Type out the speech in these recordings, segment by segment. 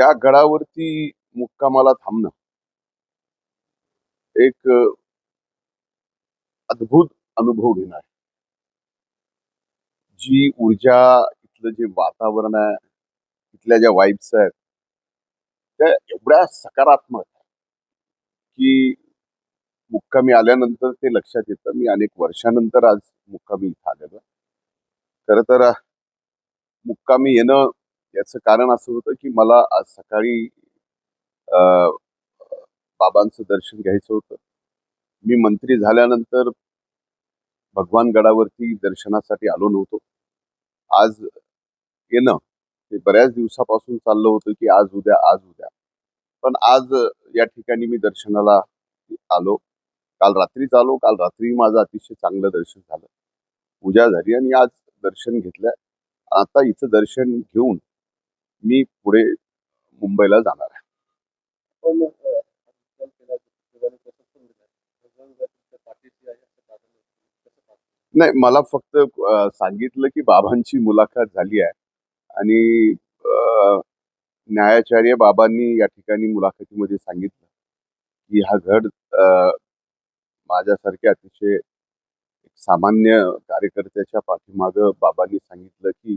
या गडावरती मुक्कामाला थांबणं. एक अद्भुत अनुभव घेणार. आहे. जी ऊर्जा इथलं जे वातावरण आहे इथल्या ज्या वाईब्स आहेत त्या एवढ्या सकारात्मक की मुक्कामी आल्यानंतर ते लक्षात येतं. मी अनेक वर्षानंतर आज मुक्कामी इथं आलेलो खरं तर मुक्कामी येणं याचं कारण असं होतं की मला आज सकाळी बाबांचं दर्शन घ्यायचं होतं. मी मंत्री झाल्यानंतर भगवान गडावरती दर्शनासाठी आलो नव्हतो. आज येणं ते बऱ्याच दिवसापासून चाललं होतं की आज उद्या आज उद्या. पण आज या ठिकाणी मी दर्शनाला आलो. काल रात्रीच आलो. काल रात्री माझं अतिशय चांगलं दर्शन झालं. पूजा झाली आणि आज दर्शन घेतलं. आता इथं दर्शन घेऊन मी पुढे मुंबईला जाणार आहे? नाही मला फक्त सांगितलं की बाबांची मुलाखत झाली आहे. आणि न्यायाचार्य बाबांनी या ठिकाणी मुलाखतीमध्ये सांगितलं की हा घड माझ्यासारख्या अतिशय सामान्य कार्यकर्त्याच्या पाठीमागं बाबांनी सांगितलं की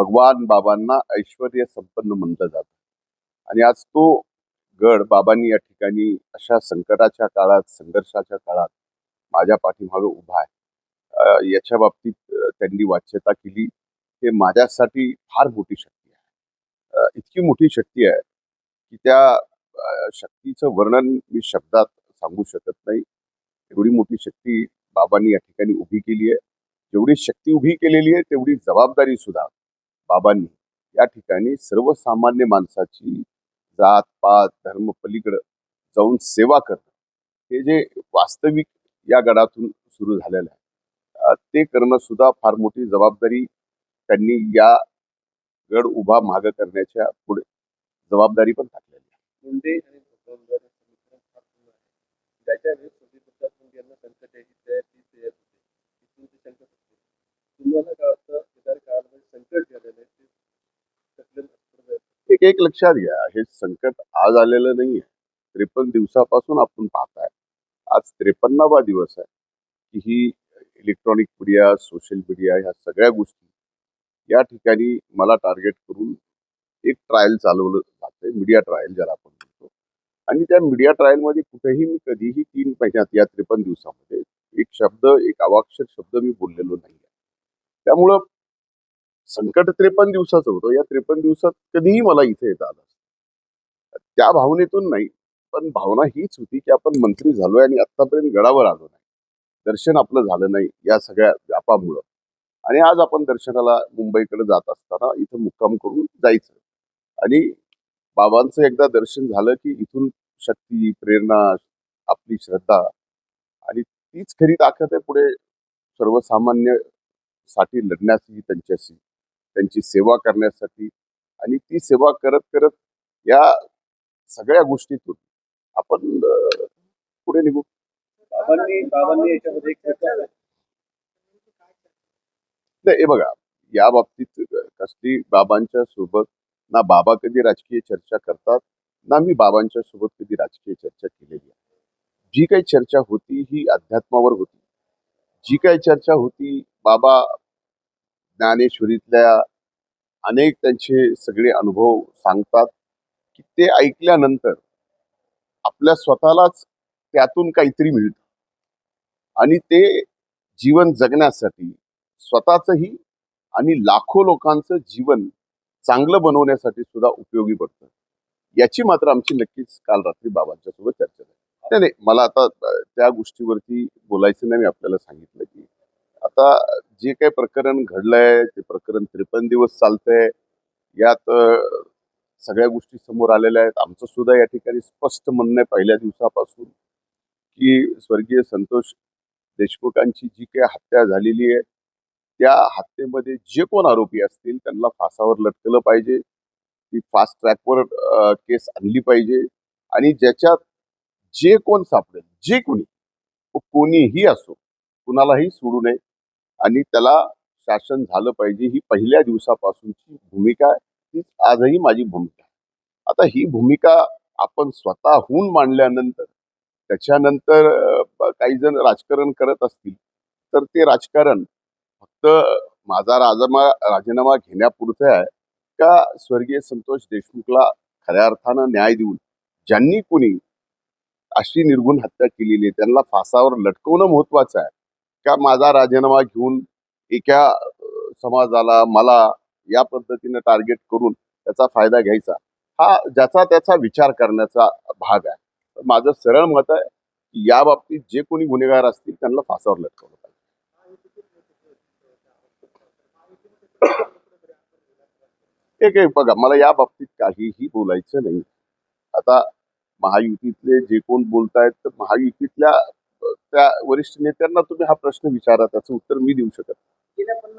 भगवान बाबांना ऐश्वर संपन्न म्हणलं जातं. आणि आज तो गड बाबांनी या ठिकाणी अशा संकटाच्या काळात संघर्षाच्या काळात माझ्या पाठीमागे उभा आहे. याच्या बाबतीत त्यांनी वाच्यता केली. हे माझ्यासाठी फार मोठी शक्ती आहे. इतकी मोठी शक्ती आहे की त्या शक्तीचं वर्णन मी शब्दात सांगू शकत नाही. एवढी मोठी शक्ती बाबांनी या ठिकाणी उभी केली आहे. जेवढी शक्ती उभी केलेली आहे तेवढी जबाबदारी सुद्धा बाबांनी. या ठिकाणी सर्वसामान्य माणसाची जात पात धर्म पलीकडं जाऊन सेवा करणं. हे जे वास्तविक या गडातून सुरू झालेलं आहे. ते करणं सुद्धा फार मोठी जबाबदारी त्यांनी या गड उभा माग करण्याच्या पुढे जबाबदारी पण टाकलेली आहे मुंडे आणि भगवान जर समीकरण फार जुनं आहे. ज्याच्या वेळेस सोबत मुंडे यांना संकट यायची तयार ती तयार होते इथून ते संकट होते तुम्हाला काय वाटतं येणाऱ्या काळामध्ये संकट जे आलेलं आहे ते सगळं पुढे जाईल. एक एक लक्षात घ्या. हे संकट आज आलेलं नाही आहे त्रेपन्न दिवसापासून आपण पाहताय. आज त्रेपन्नावा दिवस आहे. की ही इलेक्ट्रॉनिक मीडिया सोशल मीडिया ह्या सगळ्या गोष्टी या ठिकाणी मला टार्गेट करून एक ट्रायल चालवलं जातंय. मीडिया ट्रायल ज्याला आपण म्हणतो. आणि त्या मीडिया ट्रायलमध्ये कुठेही मी कधीही तीन महिन्यात या त्रेपन्न दिवसामध्ये एक शब्द एक अवाक्षर शब्द मी बोललेलो नाही त्यामुळं संकट त्रेपन्न दिवसाचं होतं. या त्रेपन्न दिवसात कधीही मला इथे येता आलं त्या भावनेतून नाही पण भावना हीच होती की आपण मंत्री झालोय आणि आतापर्यंत गडावर आलो नाही. दर्शन आपलं झालं नाही या सगळ्या व्यापामुळं. आणि आज आपण दर्शनाला मुंबईकडे जात असताना इथं मुक्काम करून जायचं. आणि बाबांचं एकदा दर्शन झालं की इथून शक्ती प्रेरणा आपली श्रद्धा आणि तीच खरी ताकद आहे पुढे सर्वसामान्यसाठी लढण्यासाठी त्यांच्याशी. त्यांची सेवा करण्यासाठी. आणि ती सेवा करत करत या सगळ्या गोष्टीतून आपण पुढे निघू. नाही हे बघा या बाबतीत कसली बाबांच्या सोबत ना बाबा कधी राजकीय चर्चा करतात ना मी बाबांच्या सोबत कधी राजकीय चर्चा केलेली आहे. जी काही चर्चा होती ही अध्यात्मावर होती. जी काही चर्चा होती बाबा ज्ञानेश्वरीतल्या अनेक त्यांचे सगळे अनुभव सांगतात की ते ऐकल्यानंतर आपल्या स्वतःलाच त्यातून काहीतरी मिळतं. आणि ते जीवन जगण्यासाठी स्वतःचंही आणि लाखो लोकांचं जीवन चांगलं बनवण्यासाठी सुद्धा उपयोगी पडतं. याची मात्र आमची नक्कीच काल रात्री बाबांच्या सोबत चर्चा झाली. नाही मला आता त्या गोष्टीवरती बोलायचं नाही मी आपल्याला सांगितलं की आता जे काही प्रकरण घडलंय ते प्रकरण त्रेपन्न दिवस चालतंय. यात सगळ्या गोष्टी समोर आलेल्या आहेत. आमचं सुद्धा या ठिकाणी स्पष्ट म्हणणं आहे पहिल्या दिवसापासून की स्वर्गीय संतोष देशमुखांची जी काही हत्या झालेली आहे त्या हत्येमध्ये जे कोण आरोपी असतील त्यांना फासावर लटकलं पाहिजे. ती फास्ट ट्रॅकवर केस आणली पाहिजे. आणि ज्याच्यात जे कोण सापडेल जे कोणी तो कोणीही असो कुणालाही सोडू नये. आणि त्याला शासन झालं पाहिजे ही पहिल्या दिवसापासूनची भूमिका आहे. तीच आजही माझी भूमिका आहे. आता ही भूमिका आपण स्वतःहून मांडल्यानंतर त्याच्यानंतर काही जण राजकारण करत असतील तर ते राजकारण फक्त माझा राजमा राजीनामा घेण्यापुरतं आहे का स्वर्गीय संतोष देशमुखला खऱ्या अर्थानं न्याय देऊन ज्यांनी कोणी अशी निर्गुण हत्या केलेली आहे त्यांना फासावर लटकवणं महत्वाचं आहे? का माझा राजीनामा घेऊन एका समाजाला मला या पद्धतीने टार्गेट करून त्याचा फायदा घ्यायचा हा ज्याचा त्याचा विचार करण्याचा भाग आहे. माझं सरळ मत आहे की या बाबतीत जे कोणी गुन्हेगार असतील त्यांना फासावर लटकवलं पाहिजे. एक एक बघा मला या बाबतीत काहीही बोलायचं नाही. आता महायुतीतले जे कोण बोलतायत तर महायुतीतल्या त्या वरिष्ठ नेत्यांना तुम्ही हा प्रश्न विचारा त्याचं उत्तर मी देऊ शकत नाही.